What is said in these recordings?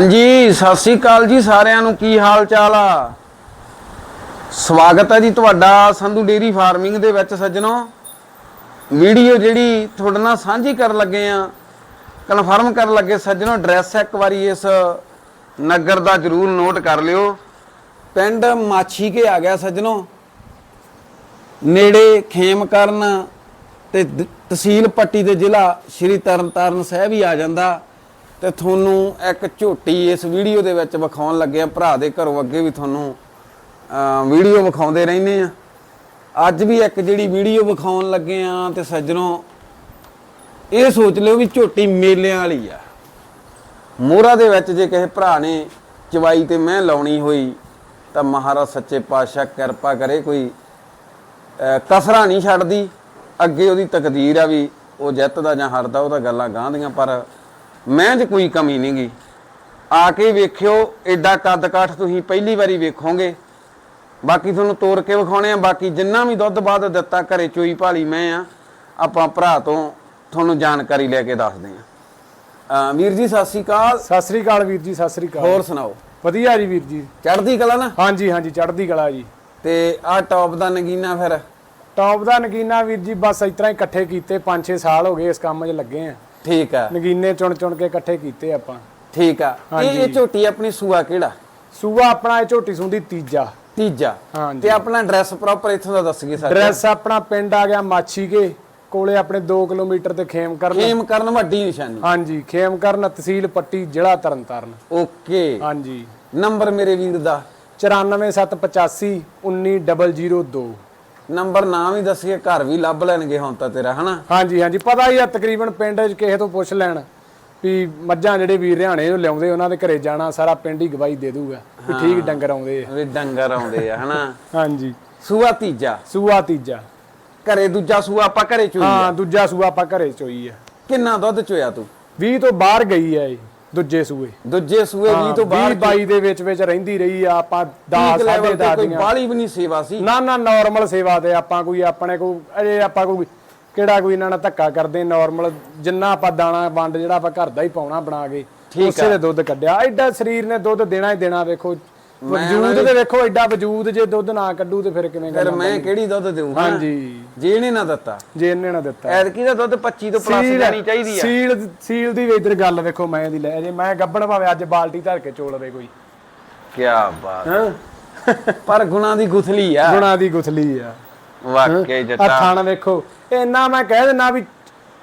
ਹਾਂਜੀ, ਸਤਿ ਸ੍ਰੀ ਅਕਾਲ ਜੀ ਸਾਰਿਆਂ ਨੂੰ। ਕੀ ਹਾਲ ਚਾਲ ਆ? ਸਵਾਗਤ ਹੈ ਜੀ ਤੁਹਾਡਾ ਸੰਧੂ ਡੇਰੀ ਫਾਰਮਿੰਗ ਦੇ ਵਿੱਚ ਸੱਜਣੋ। ਵੀਡੀਓ ਜਿਹੜੀ ਤੁਹਾਡੇ ਨਾਲ ਸਾਂਝੀ ਕਰਨ ਲੱਗੇ ਆ, ਕਨਫਰਮ ਕਰਨ ਲੱਗੇ ਸੱਜਣੋ, ਐਡਰੈਸ ਇੱਕ ਵਾਰੀ ਇਸ ਨਗਰ ਦਾ ਜਰੂਰ ਨੋਟ ਕਰ ਲਿਓ। ਪਿੰਡ ਮਾਛੀ ਕੇ ਆ ਗਿਆ ਸੱਜਣੋ। ਨੇੜੇ ਖੇਮਕਰਨ ਤੇ ਦ- ਤਹਿਸੀਲ ਪੱਟੀ ਦੇ ਜ਼ਿਲ੍ਹਾ ਸ਼੍ਰੀ ਤਰਨਤਾਰਨ ਸਾਹਿਬ ਹੀ ਆ ਜਾਂਦਾ। ਤੇ ਤੁਹਾਨੂੰ ਇੱਕ ਝੋਟੀ ਇਸ ਵੀਡੀਓ ਦੇ ਵਿੱਚ ਵਿਖਾਉਣ ਲੱਗੇ ਆ। ਭਰਾ ਦੇ ਘਰੋਂ ਅੱਗੇ ਵੀ ਤੁਹਾਨੂੰ ਵੀਡੀਓ ਵਿਖਾਉਂਦੇ ਰਹਿੰਦੇ ਆ। ਅੱਜ ਵੀ ਇੱਕ ਜਿਹੜੀ ਵੀਡੀਓ ਵਿਖਾਉਣ ਲੱਗੇ ਆ ਤੇ ਸੱਜਣੋ, ਇਹ ਸੋਚ ਲਿਓ ਵੀ ਝੋਟੀ ਮੇਲਿਆਂ ਵਾਲੀ ਆ। ਮੋਹਰਾ ਦੇ ਵਿੱਚ ਜੇ ਕਿਸੇ ਭਰਾ ਨੇ ਚਵਾਈ ਤੇ ਮੈਂ ਲਾਉਣੀ ਹੋਈ, ਤਾਂ ਮਹਾਰਾਜ ਸੱਚੇ ਪਾਤਸ਼ਾਹ ਕਿਰਪਾ ਕਰੇ ਕੋਈ ਕਸਰਾ ਨਹੀਂ ਛੱਡਦੀ। ਅੱਗੇ ਉਹਦੀ ਤਕਦੀਰ ਆ ਵੀ ਉਹ ਜਿੱਤਦਾ ਜਾਂ ਹਾਰਦਾ ਉਹਦਾ ਤਾਂ ਗੱਲਾਂ ਗਾਂਦੀਆਂ ਪਰ ਮੈਂ 'ਚ ਕੋਈ ਕਮੀ ਨਹੀਂਗੀ। ਆ ਕੇ ਵੇਖਿਓ ਐਡਾ ਕੱਦ ਕਾਠ ਤੁਸੀਂ ਪਹਿਲੀ ਵਾਰੀ ਵੇਖੋਗੇ। ਬਾਕੀ ਤੁਹਾਨੂੰ ਤੋੜ ਕੇ ਵਿਖਾਉਣੇ ਆ ਬਾਕੀ ਜਿੰਨਾ ਵੀ ਦੁੱਧ ਬਾਅਦ ਦਿੱਤਾ ਘਰੇ ਚੋਈ ਭਾਲੀ ਮੈਂ ਆ ਆਪਾਂ ਭਰਾ ਤੋਂ ਤੁਹਾਨੂੰ ਜਾਣਕਾਰੀ ਲੈ ਕੇ ਦੱਸਦੇ ਆ। ਵੀਰ ਜੀ ਸਤਿ ਸ੍ਰੀ ਅਕਾਲ। ਸਤਿ ਸ੍ਰੀ ਅਕਾਲ ਵੀਰ ਜੀ ਸਤਿ ਸ੍ਰੀ ਅਕਾਲ। ਹੋਰ ਸੁਣਾਓ? ਵਧੀਆ ਜੀ ਵੀਰ ਜੀ। ਚੜ੍ਹਦੀ ਕਲਾ ਨਾ? ਹਾਂਜੀ ਹਾਂਜੀ ਚੜ੍ਹਦੀ ਕਲਾ ਜੀ। ਤੇ ਆਹ ਟੌਪ ਦਾ ਨਗੀਨਾ ਫਿਰ? ਟੌਪ ਦਾ ਨਗੀਨਾ ਵੀਰ ਜੀ ਬਸ ਇਸ ਤਰ੍ਹਾਂ ਇਕੱਠੇ ਕੀਤੇ 5-6 ਸਾਲ ਹੋ ਗਏ ਇਸ ਕੰਮ 'ਚ ਲੱਗੇ ਆ। ਠੀਕ ਆ। ਨਗੀਨੇ ਚੁਣ ਚੁਣ ਕੇ ਇਕੱਠੇ ਕੀਤੇ ਆਪਾਂ। ਠੀਕ ਆ। ਇਹ। ਇਹ ਝੋਟੀ ਆਪਣੀ ਸੂਆ ਕਿਹੜਾ? ਸੂਆ ਆਪਣਾ ਇਹ ਝੋਟੀ ਸੁੰਦੀ ਤੀਜਾ। ਤੀਜਾ। ਤੇ ਆਪਣਾ ਐਡਰੈਸ ਪ੍ਰੋਪਰ ਇੱਥੋਂ ਦਾ ਦੱਸਗੇ ਸਾਡੇ। ਡਰੈਸ ਆਪਣਾ ਪਿੰਡ ਆ ਗਿਆ ਮਾਛੀ ਕੇ ਕੋਲੇ ਆਪਣੇ 2 ਕਿਲੋਮੀਟਰ ਤੇ ਖੇਮ ਕਰਨ। ਖੇਮ ਕਰਨ ਵੱਡੀ ਨਿਸ਼ਾਨੀ। ਹਾਂਜੀ ਖੇਮ ਕਰਨ ਤਹਿਸੀਲ ਪੱਟੀ ਜ਼ਿਲ੍ਹਾ ਤਰਨਤਾਰਨ। ਓਕੇ। ਹਾਂਜੀ। ਨੰਬਰ ਮੇਰੇ ਵੀਰ ਦਾ। 94785 19002 ਨੰਬਰ ਨਾਮ ਹੀ ਦੱਸੀਏ ਘਰ ਵੀ ਲੱਭ ਲੈਣਗੇ ਹੁਣ ਤਾਂ ਤੇਰਾ ਹਨਾ? ਹਾਂਜੀ ਹਾਂਜੀ ਪਤਾ ਹੀ ਆ ਤਕਰੀਬਨ ਪਿੰਡ 'ਚ ਕਿਸੇ ਤੋਂ ਪੁੱਛ ਲੈਣ ਵੀ ਮੱਝਾਂ ਜਿਹੜੇ ਵੀਰ ਹਰਿਆਣੇ ਨੂੰ ਲਿਆਉਂਦੇ ਉਹਨਾਂ ਦੇ ਘਰੇ ਜਾਣਾ ਸਾਰਾ ਪਿੰਡ ਹੀ ਗਵਾਹੀ ਦੇ ਦੂਗਾ ਵੀ ਠੀਕ ਡੰਗਰ ਆਉਂਦੇ ਆ। ਵੀ ਡੰਗਰ ਆਉਂਦੇ ਆ ਹਨਾ? ਹਾਂਜੀ। ਸੂਆ ਤੀਜਾ। ਸੂਆ ਤੀਜਾ। ਘਰੇ ਦੂਜਾ ਸੂਆ ਆਪਾਂ ਘਰੇ ਚੋਈ ਆ। ਹਾਂ ਦੂਜਾ ਸੂਆ ਆਪਾਂ ਘਰੇ ਚੋਈ ਆ। ਕਿੰਨਾ ਦੁੱਧ ਚੋਇਆ ਤੂੰ? 20 ਤੋਂ ਬਾਹਰ ਗਈ ਆ ਇਹ। ਦੂਜੇ ਸੂਏ। ਦੂਜੇ ਸੂਏ 20 ਤੋਂ 20 22 ਦੇ ਵਿੱਚ ਵਿੱਚ ਰਹਿੰਦੀ ਰਹੀ ਆ ਆਪਾਂ 10 ਪੀਕ ਲੈਵਲ ਤੇ 10.5 ਕੋਈ ਬਾਹਲੀ ਵੀ ਨਹੀਂ ਸੇਵਾ ਸੀ? ਨਾ ਨਾ ਨਾਰਮਲ ਸੇਵਾ ਤੇ ਆਪਾਂ ਕੋਈ ਆਪਣੇ ਕੋ ਅਜੇ ਆਪਾਂ ਕੋਈ ਕਿਹੜਾ ਕੋਈ ਇਹਨਾਂ ਨਾਲ ਧੱਕਾ ਕਰਦੇ ਨਾਰਮਲ ਜਿੰਨਾ ਆਪਾਂ ਦਾਣਾ ਵੰਡ ਜਿਹੜਾ ਆਪਾਂ ਘਰ ਦਾ ਹੀ ਪਾਉਣਾ ਬਣਾ ਕੇ ਉਸੇ ਦੇ ਦੁੱਧ ਕੱਢਿਆ। ਐਡਾ ਸਰੀਰ ਨੇ ਦੁੱਧ ਦੇਣਾ ਹੀ ਦੇਣਾ ਵੇਖੋ। ਵਜੂਦ ਤੇ ਵੇਖੋ ਐਡਾ ਵਜੂਦ ਜੇ ਦੁੱਧ ਨਾ ਕੱਢੂ ਤੇ ਫਿਰ ਕਿਵੇਂ ਫਿਰ ਮੈਂ ਕਿਹੜੀ ਦੁੱਧ ਦੇਉਂ ਹਾਂਜੀ। ਜੇ ਇਹਨੇ ਨਾ ਦਿੱਤਾ। ਜੇ ਇਹਨੇ ਨਾ ਦਿੱਤਾ। ਐਤਕੀ ਦਾ ਦੁੱਧ 25 ਤੋਂ ਪਲੱਸ ਲੈਣੀ ਚਾਹੀਦੀ ਆ। ਸੀਲ ਸੀਲ ਦੀ ਵੀ ਇਧਰ ਗੱਲ ਵੇਖੋ ਮੈਂ ਦੀ ਲੈ ਜੇ ਮੈਂ ਗੱਬਣ ਭਾਵੇਂ ਅੱਜ ਬਾਲਟੀ ਧਰ ਕੇ ਚੋਲ ਦੇ ਕੋਈ। ਕੀ ਬਾਤ। ਹਾਂ? ਪਰ ਗੁਣਾ ਦੀ ਗੁਥਲੀ ਆ। ਗੁਣਾ ਦੀ ਗੁਥਲੀ ਆ। ਵਾਕਈ ਆ ਜੱਟਾ। ਥਣ ਵੇਖੋ। ਇੰਨਾ ਮੈਂ ਕਹਿ ਦਿੰਨਾ ਵੀ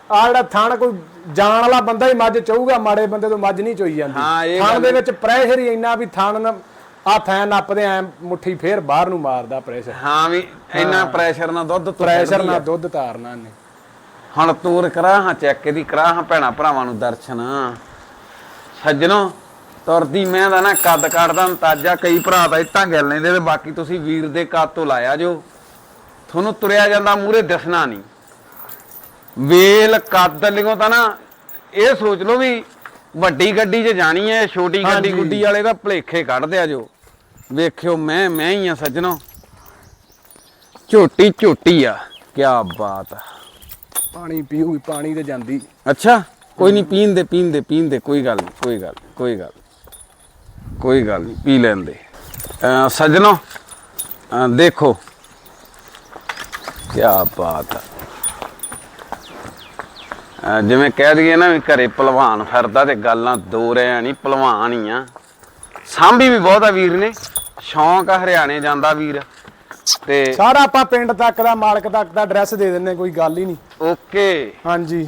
ਆ ਜਿਹੜਾ ਥਣ ਕੋਈ ਜਾਣ ਵਾਲਾ ਬੰਦਾ ਹੀ ਮੱਝ ਚਾਹੂਗਾ ਮਾੜੇ ਬੰਦੇ ਤੋਂ ਮੱਝ ਨਹੀਂ ਚੋਈ ਹਾਂ, ਜਾਂਦੀ ਇਹ ਥਣ ਦੇ ਵਿੱਚ ਪ੍ਰੈਸ਼ਰ ਹੀ ਇੰਨਾ ਵੀ ਥਣ ਆ ਥੈਂ ਨੱਪਦੇ ਐ ਮੁੱਠੀ ਫੇਰ ਬਾਹਰ ਨੂੰ ਮਾਰਦਾ ਪ੍ਰੈਸ਼ਰ ਹਾਂ ਵੀ ਇੰਨਾ ਪ੍ਰੈਸ਼ਰ ਨਾਲ ਦੁੱਧ ਤੋਂ ਪ੍ਰੈਸ਼ਰ ਨਾਲ ਦੁੱਧ ਤਾਰਨਾ ਨੇ ਹੁਣ ਤੂਰ ਕਰਾਹਾਂ ਚੈੱਕ ਦੀ ਕਰਾਹਾਂ ਭੈਣਾ ਭਰਾਵਾਂ ਨੂੰ ਦਰਸ਼ਨ। ਸੱਜਣੋ ਤੁਰਦੀ ਮੈਂ ਦਾ ਨਾ ਕੱਦ ਕੱਢਦਾ ਅੰਤਾਜਾ ਕਈ ਭਰਾ ਤਾਂ ਇੱਟਾਂ ਗਿਲ ਲੈਂਦੇ ਤੇ ਬਾਕੀ ਤੁਸੀਂ ਵੀਰ ਦੇ ਕੱਦ ਤੋਂ ਲਾਇਆ ਜੋ। ਤੁਹਾਨੂੰ ਤੁਰਿਆ ਜਾਂਦਾ ਮੂਰੇ ਦਿਸਣਾ ਨਹੀਂ। ਵੇਲ ਕੱਦ ਲਿਓ ਤਾਂ ਨਾ ਇਹ ਸੋਚ ਲਓ ਵੀ ਵੱਡੀ ਗੱਡੀ 'ਚ ਜਾਣੀ ਹੈ ਛੋਟੀ ਗੱਡੀ। ਗੁੱਡੀ ਵਾਲੇ ਦਾ ਭਲੇਖੇ ਕੱਢਦੇ ਆ ਜੋ। ਵੇਖਿਓ ਮੈਂ ਮੈਂ ਹੀ ਆ ਸੱਜਣੋ। ਝੋਟੀ ਝੋਟੀ ਆ ਕੀ ਬਾਤ ਆ। ਪਾਣੀ ਪੀਊਗੀ ਪਾਣੀ ਤੇ ਜਾਂਦੀ। ਅੱਛਾ ਕੋਈ ਨਹੀਂ ਪੀਣ ਦੇ ਪੀਣ ਦੇ ਪੀਣ ਦੇ ਕੋਈ ਗੱਲ ਨਹੀਂ ਕੋਈ ਗੱਲ ਨੀ, ਕੋਈ ਗੱਲ ਨੀ, ਕੋਈ ਗੱਲ ਨਹੀਂ ਪੀ ਲੈਂਦੇ। ਅਹ ਸੱਜਣੋ ਅਹ ਦੇਖੋ। ਕੀ ਬਾਤ ਆ। ਅਹ ਜਿਵੇਂ ਕਹਿ ਦਈਏ ਨਾ ਵੀ ਘਰੇ ਪਹਿਲਵਾਨ ਫਿਰਦਾ ਤੇ ਗੱਲਾਂ ਦੋ ਰਿਆ ਨਹੀਂ ਪਹਿਲਵਾਨ ਹੀ ਆ। ਸਾਂਭੀ ਵੀ ਬਹੁਤ ਆ ਵੀਰ ਨੇ। ਸ਼ੌਂਕ ਆ ਹਰਿਆਣੇ ਜਾਂਦਾ ਵੀਰ। ਤੇ ਸਾਰਾ ਆਪਾਂ ਪਿੰਡ ਤੱਕ ਦਾ ਮਾਲਕ ਤੱਕ ਦਾ ਐਡਰੈਸ ਦੇ ਦਿੰਨੇ ਕੋਈ ਗੱਲ ਹੀ ਨਹੀਂ। ਓਕੇ। ਹਾਂਜੀ।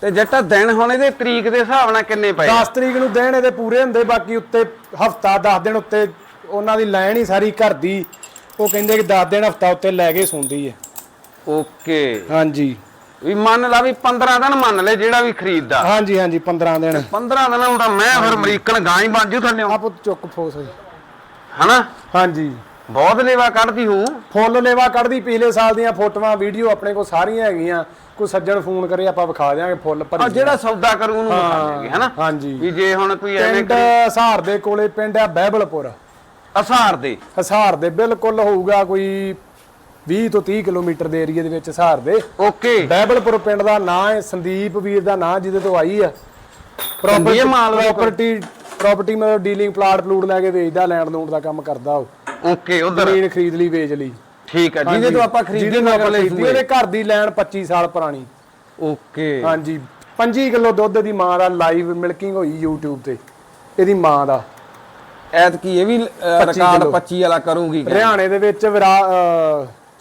ਤੇ ਜੱਟਾ ਦਿਨ ਹੁਣ ਇਹਦੇ ਤਰੀਕ ਦੇ ਹਿਸਾਬ ਨਾਲ ਕਿੰਨੇ ਪਏ? 10 ਤਰੀਕ ਨੂੰ ਦੇਣ ਇਹਦੇ ਪੂਰੇ ਹੁੰਦੇ ਬਾਕੀ ਉੱਤੇ ਹਫਤਾ 10 ਦਿਨ ਉੱਤੇ ਉਹਨਾਂ ਦੀ ਲਾਈਨ ਹੀ ਸਾਰੀ ਘਰ ਦੀ। ਉਹ ਕਹਿੰਦੇ ਕਿ 10 ਦਿਨ ਹਫਤਾ ਉੱਤੇ ਲੈ ਕੇ ਸੁਣਦੀ ਹੈ। ਓਕੇ। ਹਾਂਜੀ। ਵੀ ਮੰਨ ਲਾ ਵੀ 15 ਦਿਨ ਮੰਨ ਲੈ ਜਿਹੜਾ ਵੀ ਖਰੀਦਦਾ। ਹਾਂਜੀ ਹਾਂਜੀ 15 ਦਿਨ। 15 ਦਿਨਾਂ ਨੂੰ ਤਾਂ ਮੈਂ ਫਿਰ ਅਮਰੀਕਨ ਗਾਂ ਹੀ ਬਣ ਜੂ ਥੱਲੇ। ਆਪ ਚੁੱਕ ਫੋਸ ਹਨਾ? ਹਾਂਜੀ। ਬਹੁਤ ਲੇਵਾ ਕੱਢਦੀ ਹੋਊ ਫੁੱਲ ਲੇਵਾ ਕੱਢਦੀ ਪਿਛਲੇ ਸਾਲ ਦੀਆਂ ਫੋਟੋਆਂ ਵੀਡੀਓ ਆਪਣੇ ਕੋਲ ਸਾਰੀਆਂ ਹੈਗੀਆਂ। ਕੋਈ ਸੱਜਣ ਫੋਨ ਕਰੇ ਆਪਾਂ ਵਿਖਾ ਦਿਆਂਗੇ ਫੁੱਲ ਭਰੀ ਜਿਹੜਾ ਸੌਦਾ ਕਰੂ ਉਹਨੂੰ ਵਿਖਾ ਦੇਗੇ ਹਨਾ? ਹਾਂਜੀ। ਵੀ ਜੇ ਹੁਣ ਕੋਈ ਐਵੇਂ ਪਿੰਡ ਹਸਾਰ ਦੇ ਕੋਲੇ ਪਿੰਡ ਆ ਬਹਿਬਲਪੁਰ। ਅਸਾਰ ਦੇ। ਹਸਾਰ ਦੇ ਬਿਲਕੁਲ ਹੋਊਗਾ ਕੋਈ 20 ਤੋਂ 30 ਕਿਲੋਮੀਟਰ ਦੇ ਏਰੀਆ ਦੇ ਵਿੱਚ ਹਸਾਰ ਦੇ। ਓਕੇ। ਬਹਿਬਲਪੁਰ ਪਿੰਡ ਦਾ ਨਾਂ ਹੈ ਸੰਦੀਪ ਵੀਰ ਦਾ ਨਾਂ ਜਿਹਦੇ ਤੋਂ ਆਈ ਆ? ਪ੍ਰਾਪਰਟੀ ਪ੍ਰਾਪਰਟੀ ਮਤਲਬ ਡੀਲਿੰਗ ਪਲਾਟ ਪਲੂਟ ਲੈ ਕੇ ਵੇਚਦਾ ਲੈਂਡ ਲੂਣ ਦਾ ਕੰਮ ਕਰਦਾ ਉਹ। ਓਕੇ ਉਧਰ। ਜ਼ਮੀਨ ਖਰੀਦ ਲਈ ਵੇਚ ਲਈ। ਠੀਕ ਹੈ ਜਿਹਦੇ ਤੋਂ ਆਪਾਂ ਖਰੀਦੀ ਜਿਹਦੇ ਤੋਂ ਆਪਾਂ ਮਗਰਲੇ ਖਰੀਦੀ ਉਹਦੇ ਘਰ ਦੀ ਲੈਣ 25 ਸਾਲ ਪੁਰਾਣੀ। ਓਕੇ। ਹਾਂਜੀ। 25 ਕਿਲੋ ਦੁੱਧ ਦੀ ਮਾਂ ਦਾ ਲਾਈਵ ਮਿਲਕਿੰਗ ਹੋਈ YouTube ਤੇ। ਇਹਦੀ ਮਾਂ ਦਾ। ਐਤਕੀ ਇਹ ਵੀ ਰਿਕਾਰਡ 25 ਵਾਲਾ ਕਰੂਗੀ। ਹਰਿਆਣੇ ਦੇ ਵਿੱਚ ਵਿਰਾ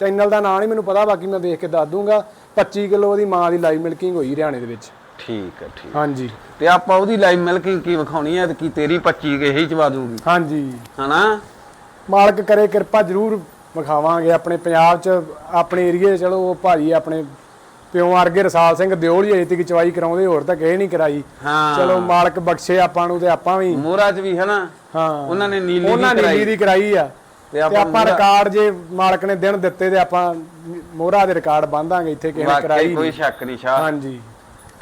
ਚੈਨਲ ਦਾ ਨਾਂ ਨਹੀਂ ਮੈਨੂੰ ਪਤਾ ਬਾਕੀ ਮੈਂ ਦੇਖ ਕੇ ਦੱਸ ਦੂੰਗਾ। 25 ਕਿਲੋ ਦੀ ਮਾਂ ਦੀ ਲਾਈਵ ਮਿਲਕਿੰਗ ਹੋਈ ਹਰਿਆਣੇ ਦੇ ਵਿੱਚ। ਠੀਕ ਹੈ ਠੀਕ ਹਾਂਜੀ। ਤੇ ਆਪਾਂ ਉਹਦੀ ਲਾਈਵ ਮਿਲਕਿੰਗ ਕੀ ਵਿਖਾਉਣੀ ਹੈ ਤੇ ਕੀ ਤੇਰੀ 25 ਕੇ ਹੀ ਚਵਾ ਦੂਗੀ? ਹਾਂਜੀ। ਹਨਾ? ਮਾਲਕ ਕਰੇ ਕਿਰਪਾ ਜ਼ਰੂਰ ਵਿਖਾਵਾਂਗੇ ਆਪਣੇ ਪੰਜਾਬ 'ਚ ਆਪਣੇ ਏਰੀਏ ਚਲੋ ਉਹ ਭਾਜੀ ਆਪਣੇ ਪਿਓ ਵਰਗੇ ਰਸਾਲ ਸਿੰਘ ਦਿਓਲੀ ਅਜੇ ਤੱਕ ਚਵਾਈ ਕਰਾਉਂਦੇ ਹੋਰ ਤਾਂ ਕਿਸੇ ਨਹੀਂ ਕਰਾਈ। ਹਾਂ। ਚਲੋ ਮਾਲਕ ਬਖਸ਼ੇ ਆਪਾਂ ਨੂੰ ਤੇ ਆਪਾਂ ਵੀ। ਮੋਰਾ ਚ ਵੀ ਹੈ ਨਾ ਹਾਂ। ਉਹਨਾਂ ਨੇ ਨੀਲੀ ਉਹਨਾਂ ਦੀ ਨੇ ਕਰਾਈ। ਨੀਲੀ ਦੀ ਕਰਾਈ ਆ। ਤੇ ਆਪਾਂ ਆਪਾਂ ਰਿਕਾਰਡ ਜੇ ਮਾਲਕ ਨੇ ਦਿਨ ਦਿੱਤੇ ਤੇ ਆਪਾਂ ਮੋਹਰਾ ਦੇ ਰਿਕਾਰਡ ਬੰਦਾਂਗੇ ਇੱਥੇ ਕਿਸੇ ਨੇ ਵਾਕਈ ਕਰਾਈ ਕੋਈ। ਸ਼ੱਕ ਨਹੀਂ ਸ਼ਾਹ। ਹਾਂਜੀ।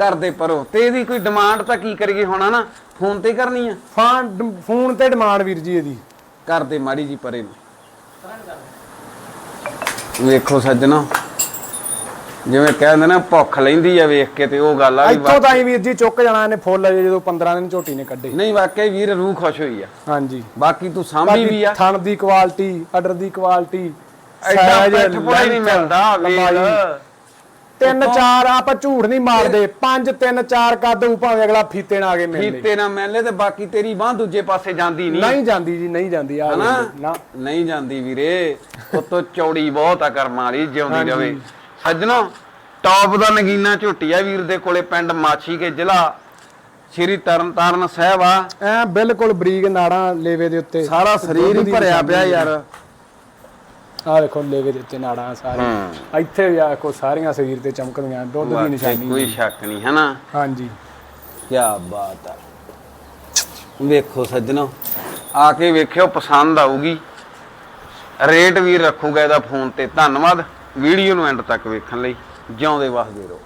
ਘਰ ਦੇ ਪਰੋ ਤੇ ਇਹਦੀ ਕੋਈ ਡਿਮਾਂਡ ਤਾਂ ਕੀ ਕਰੀਏ ਹੋਣਾ ਨਾ ਫੋਨ ਤੇ ਕਰਨੀ ਆ। ਫਾਨ ਫੋਨ ਤੇ ਡਿਮਾਂਡ ਵੀਰ ਜੀ ਇਹਦੀ। ਘਰ ਦੇ ਮਾੜੀ ਜੀ ਪਰੇ ਨੂੰ। ਵੇਖੋ ਸੱਜਣਾ। ਜਿਵੇਂ ਕਹਿੰਦੇ ਨਾ ਭੁੱਖ ਲੈਂਦੀ ਆ ਵੇਖ ਕੇ ਤੇ ਉਹ ਗੱਲ ਆ ਵੀ ਇੱਥੋਂ ਤਾਂ ਹੀ ਵੀਰ ਜੀ ਚੁੱਕ ਜਾਣਾ ਇਹਨੇ ਫੁੱਲ ਜਦੋਂ 15 ਦਿਨ ਝੋਟੀ ਨੇ ਕੱਢੇ। ਨਹੀਂ ਵਾਕਈ ਵੀਰ ਰੂਹ ਖੁਸ਼ ਹੋਈ ਆ। ਹਾਂਜੀ। ਬਾਕੀ ਤੂੰ ਸਾਂਭੀ ਵੀ ਆ। ਥਣ ਦੀ ਕੁਆਲਿਟੀ ਆਰਡਰ ਦੀ ਕੁਆਲਿਟੀ ਐਡਾ ਪੈਠ ਪੁੜਾ ਨਹੀਂ ਮਿਲਦਾ ਵੇਲ ਤਿੰਨ ਚਾਰ ਆਪਾਂ ਝੂਠ ਨਹੀਂ ਮਾਰਦੇ। ਪੰਜ ਤਿੰਨ ਚਾਰ ਕੱਦ ਭਾਵੇਂ ਅਗਲਾ ਫੀਤੇ ਨਾਲ ਆ ਕੇ ਮਿਲ ਲੇ। ਫੀਤੇ ਨਾ ਮੈਲੇ ਤੇ ਬਾਕੀ ਤੇਰੀ ਬਾਹ ਦੂਜੇ ਪਾਸੇ ਜਾਂਦੀ ਨਹੀਂ। ਨਹੀਂ ਜਾਂਦੀ ਜੀ ਨਹੀਂ ਜਾਂਦੀ ਆ ਨਾ। ਨਹੀਂ ਜਾਂਦੀ ਵੀਰੇ। ਉਤੋਂ ਚੌੜੀ ਬਹੁਤ ਆ ਕਰਮਾਂ ਵਾਲੀ ਜਿਉਂਦੀ ਰਵੇ। ਸੱਜਣੋ ਟੌਪ ਦਾ ਨਗੀਨਾ ਝੋਟੀ ਆ ਵੀਰ ਦੇ ਕੋਲੇ ਪਿੰਡ ਮਾਛੀ ਕੇ ਜ਼ਿਲ੍ਹਾ। ਸ਼੍ਰੀ ਤਰਨਤਾਰਨ ਸਾਹਿਬ ਆ। ਐ ਬਿਲਕੁਲ ਬਰੀਕ ਨਾੜਾਂ ਲੇਵੇ ਦੇ ਉੱਤੇ। ਸਾਰਾ ਸਰੀਰ ਹੀ ਭਰਿਆ ਪਿਆ ਯਾਰ। ਆ ਦੇਖੋ ਲੇਵੇ ਦੇ ਉੱਤੇ ਨਾੜਾਂ ਸਾਰੇ। ਇੱਥੇ ਵੀ ਆ ਦੇਖੋ ਸਾਰੀਆਂ ਸਰੀਰ ਤੇ ਚਮਕਦੀਆਂ ਦੁੱਧ ਦੀ ਨਿਸ਼ਾਨੀ ਕੋਈ ਸ਼ੱਕ ਨਹੀਂ ਹੈ ਨਾ ਹਾਂਜੀ। ਕੀ ਬਾਤ ਆ। ਵੇਖੋ ਸੱਜਣੋ ਆ ਕੇ ਵੇਖਿਓ ਪਸੰਦ ਆਊਗੀ। ਰੇਟ ਵੀ ਰੱਖੂਗਾ ਇਹਦਾ ਫੋਨ ਤੇ। ਧੰਨਵਾਦ। ਵੀਡੀਓ ਨੂੰ ਐਂਡ ਤੱਕ ਵੇਖਣ ਲਈ ਜਿਉਂਦੇ ਵਸਦੇ ਰਹੋ।